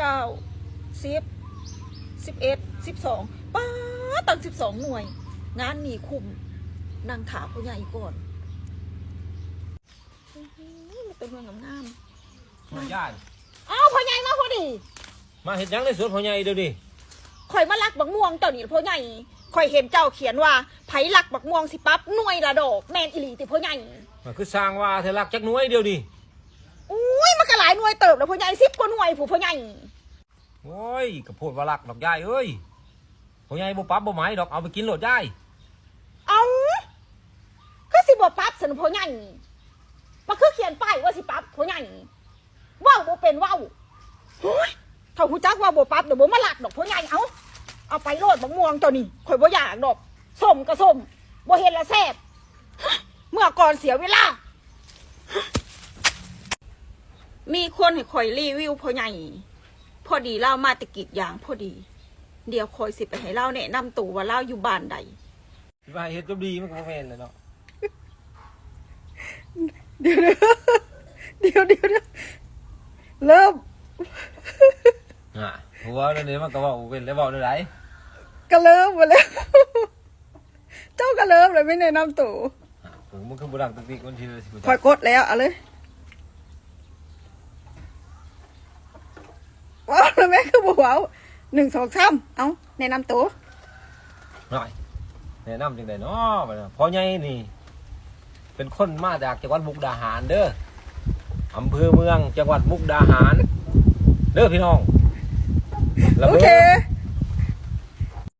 เก้าสิบสิบเอ็ดสิบสองป้าดตั้งสิบสองหน่วย งานนี่คุมนางถาพ่อใหญ่ก่อนอื้อหือมันเป็นเมืองงามมาย่านๆอ้าวพ่อใหญ่มาพอดี มาเห็ดหยังในสวนพ่อใหญ่เดี๋ยวนี้ข่อยมาลักบักม่วงเจ้านี่พ่อใหญ่ข่อยเห็นเจ้าเขียนว่าไผลักบักม่วงสิปั๊บหน่วยละดอกแมนอิลีติพ่อใหญ่มันคือสร้างว่าเธอรักจักหน้อยเดียวนี่อุ้ยมันก็หลายหน่วยเติบแล้วพ่อใหญ่สิบกว่าหน่วยผู้พ่อใหญ่โอ้ยกระโพดว่ารักดอกยายเอ้ยพ่อใหญ่บ่ปั๊บบ่หมายดอกเอาไปกินโหลดยายเอาก็สิบ่ปั๊บสนพ่อใหญ่มันคือเขียนป้ายว่าสิปั๊บพ่อใหญ่เว้าบ่เป็นเว้าโอ้ยถ้าหูจักว่าบ่ปั๊บเดี๋ยวบ่มาลักดอกพ่อใหญ่เอาเอาไปโลดบักม่วงตัวนี้ข่อยบ่อยากดอกส้มก็ส้มบ่เห็นละแซ่บเมื่อก่อนเสียเวลา มีคนให้ข่อยรีวิวพ่อใหญ่พอดีเล่ามาแตะกิดอย่างพอดี เดี๋ยวคอยสิไปให้เล่าแนะนำตัวว่าเล่าอยู่บ้านใดสิว่าเฮ็ดจบดีมันก็บ่แม่นเลยเนาะเดี๋ยวเดี๋ยวเดี๋ยวเดี๋ยวเริ่มอะหัวนั่นนี่มันก็เว้าเป็นแล้วเว้าได้หลายก็เริ่มมาแล้ว เจ้าก็เริ่มเลยไม่แนะนำตัวอะผมมันคือบ่ดังตึกติกมันทีละสิบ่คอยกดแล้วเอาเลยว้าว แล้วแม่คือบอกว้าวหนึ่งสองสามเอาแนะนำตัวหน่อยแนะนำจังได๋เนาะบัดนี้พ่อใหญ่นี่ เป็นคนมาจากจังหวัดมุกดาหารเด้ออำเภอเมืองจังหวัดมุกดาหาร เด้อพี่น้องแล้วโอเบิ่งเค